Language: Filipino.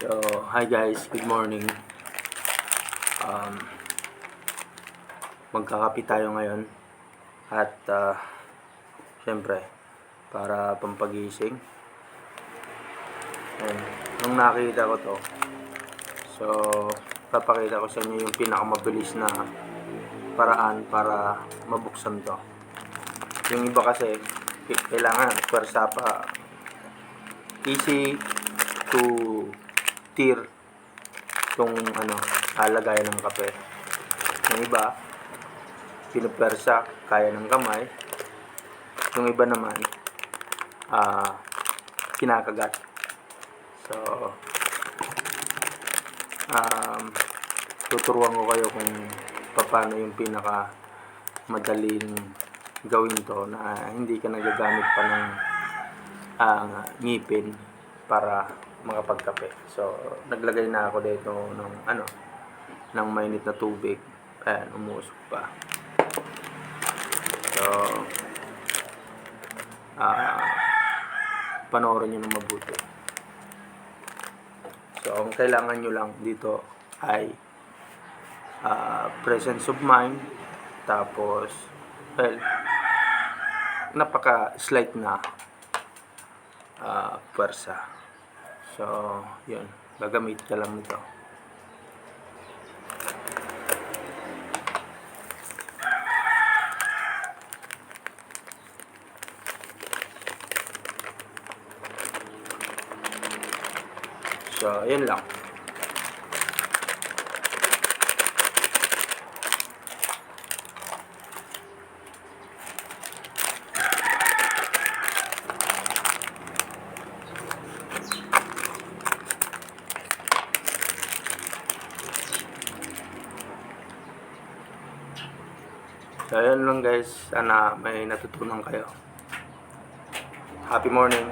So, hi guys, good morning. Um, magkakapi tayo ngayon. At, uh, syempre, para pampagising. And, nung nakita ko to, so, papakita ko sa inyo yung pinakamabilis na paraan para mabuksan to. Yung iba kasi, kailangan, pwersa pa. Easy to tier itong ano, alagayan ng kape. Yung iba, pinupersa, kaya ng kamay. Yung iba naman, ah, kinakagat. So, um, tuturuan ko kayo kung paano yung pinaka madaling gawin to na hindi ka nagagamit pa ng ang ngipin para makapagkape. So, naglagay na ako dito ng ano, ng mainit na tubig. Ayan, umusok pa. So, ah, panoorin nyo ng mabuti. So, ang kailangan nyo lang dito ay ah, presence of mind, tapos, well, napaka-slight na ah pwersa. So, yun. Gagamit ka lang nito. So, yun lang. So, yun lang guys. Sana may natutunan kayo. Happy morning.